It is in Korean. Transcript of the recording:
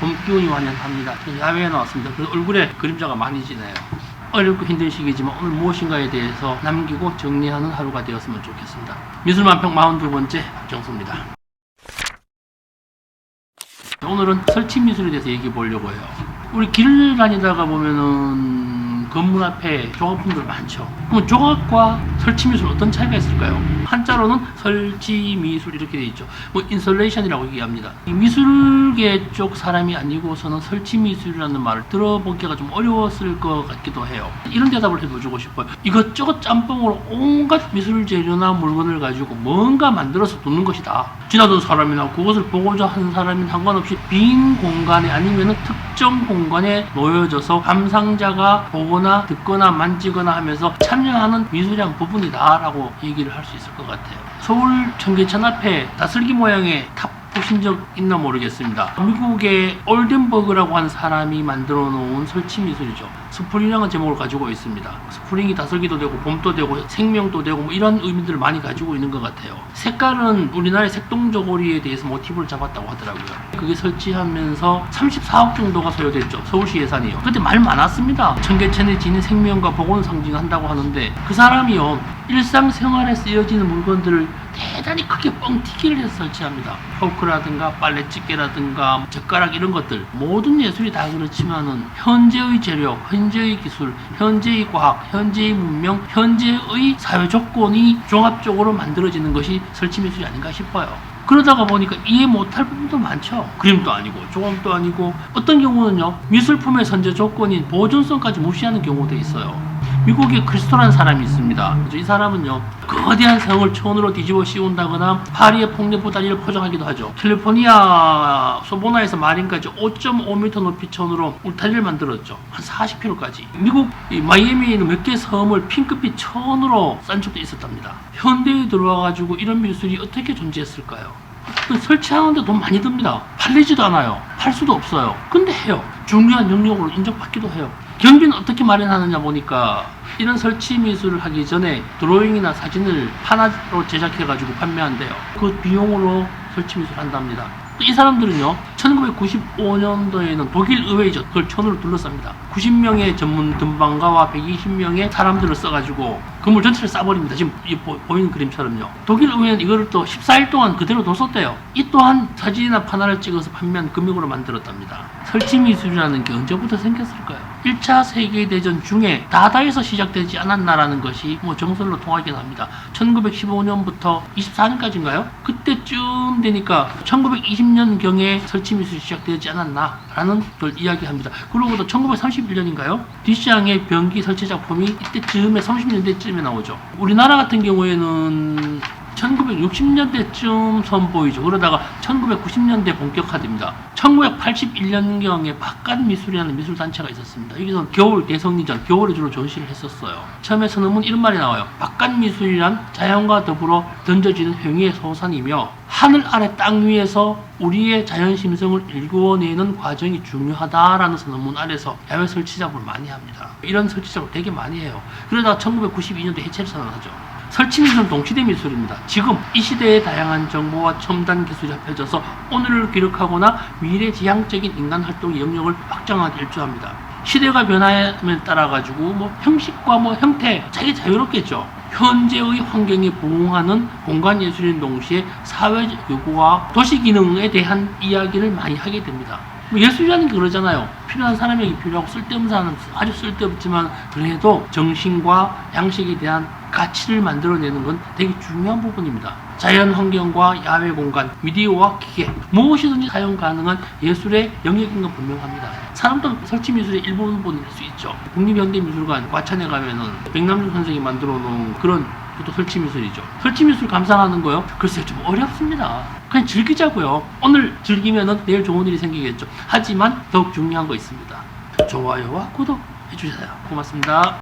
봄 기운이 완연합니다. 야외에 나왔습니다. 그래서 얼굴에 그림자가 많이 지네요. 어렵고 힘든 시기지만 오늘 무엇인가에 대해서 남기고 정리하는 하루가 되었으면 좋겠습니다. 미술만평 42번째 박정수입니다. 오늘은 설치 미술에 대해서 얘기해 보려고 해요. 우리 길을 다니다가 보면은 건물 앞에 조각품들 많죠. 그럼 조각과 설치 미술 어떤 차이가 있을까요? 한자로는 설치 미술 이렇게 돼 있죠. 뭐 인설레이션이라고 얘기합니다. 이 미술계 쪽 사람이 아니고서는 설치 미술이라는 말을 들어보기가 좀 어려웠을 것 같기도 해요. 이런 대답을 해주고 싶어요. 이것저것 짬뽕으로 온갖 미술 재료나 물건을 가지고 뭔가 만들어서 두는 것이다. 지나던 사람이나 그것을 보고자 하는 사람이 상관없이 빈 공간에 아니면은 특정 공간에 놓여져서 감상자가 보거나 듣거나 만지거나 하면서 참여하는 미술의 한 부분 이다라고 얘기를 할 수 있을 것 같아요. 서울 청계천 앞에 다슬기 모양의 탑 보신 적 있나 모르겠습니다. 미국의 올덴버그라고 하는 사람이 만들어 놓은 설치 미술이죠. 스프링이라는 제목을 가지고 있습니다. 스프링이 다슬기도 되고 봄도 되고 생명도 되고 뭐 이런 의미들을 많이 가지고 있는 것 같아요. 색깔은 우리나라의 색동저고리에 대해서 모티브를 잡았다고 하더라고요. 그게 설치하면서 34억 정도가 소요됐죠. 서울시 예산이요. 그때 말 많았습니다. 청계천에 지닌 생명과 복원을 상징한다고 하는데 그 사람이요. 일상생활에 쓰여지는 물건들을 대단히 크게 뻥튀기를 해서 설치합니다. 포크라든가 빨래집게라든가 젓가락 이런 것들 모든 예술이 다 그렇지만은 현재의 재료, 현재의 기술, 현재의 과학, 현재의 문명, 현재의 사회 조건이 종합적으로 만들어지는 것이 설치 미술이 아닌가 싶어요. 그러다가 보니까 이해 못할 부분도 많죠. 그림도 아니고 조각도 아니고 어떤 경우는요 미술품의 선제 조건인 보존성까지 무시하는 경우도 있어요. 미국에 크리스토라는 사람이 있습니다. 이 사람은요 거대한 성을 천으로 뒤집어 씌운다거나 파리의 폭력부 단위를 포장하기도 하죠. 캘리포니아 소보나에서 마린까지 5.5m 높이 천으로 울타리를 만들었죠. 한 40km까지. 미국 이 마이애미에 있는 몇 개 섬을 핑크빛 천으로 싼 적도 있었답니다. 현대에 들어와가지고 이런 미술이 어떻게 존재했을까요? 그 설치하는데 돈 많이 듭니다. 팔리지도 않아요. 팔 수도 없어요. 근데 해요. 중요한 영역으로 인정받기도 해요. 경비는 어떻게 마련하느냐 보니까 이런 설치 미술을 하기 전에 드로잉이나 사진을 하나로 제작해가지고 판매한대요. 그 비용으로 설치 미술 한답니다. 이 사람들은요, 1995년도에는 독일 의회죠. 그걸 천으로 둘러쌉니다. 90명의 전문 등반가와 120명의 사람들을 써가지고 건물 전체를 싸버립니다. 지금 이 보, 보이는 그림처럼요. 독일 의회는 이거를 또 14일 동안 그대로 뒀었대요. 이 또한 사진이나 판화를 찍어서 판매한 금액으로 만들었답니다. 설치 미술이라는 게 언제부터 생겼을까요? 1차 세계대전 중에 다다에서 시작되지 않았나라는 것이 뭐 정설로 통하긴 합니다. 1915년부터 24년까지인가요? 그때쯤 되니까 1920년경에 설치 미술이 시작되지 않았나라는 걸 이야기합니다. 그리고 또 1931년인가요? 뒷시장의 변기 설치 작품이 이때쯤에 30년대쯤에 나오죠. 우리나라 같은 경우에는 1960년대쯤 선보이죠. 그러다가 1990년대 본격화됩니다. 1981년경에 바깥 미술이라는 미술 단체가 있었습니다. 여기서 겨울 대성리전, 겨울에 주로 전시를 했었어요. 처음에 서는문 이런 말이 나와요. 바깥 미술이란 자연과 더불어 던져지는 행위의 소산이며 하늘 아래 땅 위에서 우리의 자연 심성을 일구어내는 과정이 중요하다라는 선언문 아래서 야외 설치 작업을 많이 합니다. 이런 설치 작업을 되게 많이 해요. 그러다가 1992년도 해체를 선언하죠. 설치 미술은 동시대 미술입니다. 지금 이 시대의 다양한 정보와 첨단 기술이 합해져서 오늘을 기록하거나 미래 지향적인 인간 활동의 영역을 확장하기 일조합니다. 시대가 변함에 따라 가지고 뭐 형식과 뭐 형태 자기 자유롭겠죠. 현재의 환경에 부응하는 공간 예술인 동시에 사회적 요구와 도시 기능에 대한 이야기를 많이 하게 됩니다. 뭐 예술이라는 게 그러잖아요. 필요한 사람에게 필요하고 쓸데없는 사람은 아주 쓸데없지만 그래도 정신과 양식에 대한 가치를 만들어내는 건 되게 중요한 부분입니다. 자연 환경과 야외 공간, 미디어와 기계 무엇이든지 사용 가능한 예술의 영역인 건 분명합니다. 사람도 설치 미술의 일부분일 수 있죠. 국립현대미술관 과천에 가면은 백남준 선생이 만들어 놓은 그런 그것도 설치 미술이죠. 설치 미술 감상하는 거요? 글쎄요, 좀 어렵습니다. 그냥 즐기자고요. 오늘 즐기면은 내일 좋은 일이 생기겠죠. 하지만 더욱 중요한 거 있습니다. 좋아요와 구독 해주세요. 고맙습니다.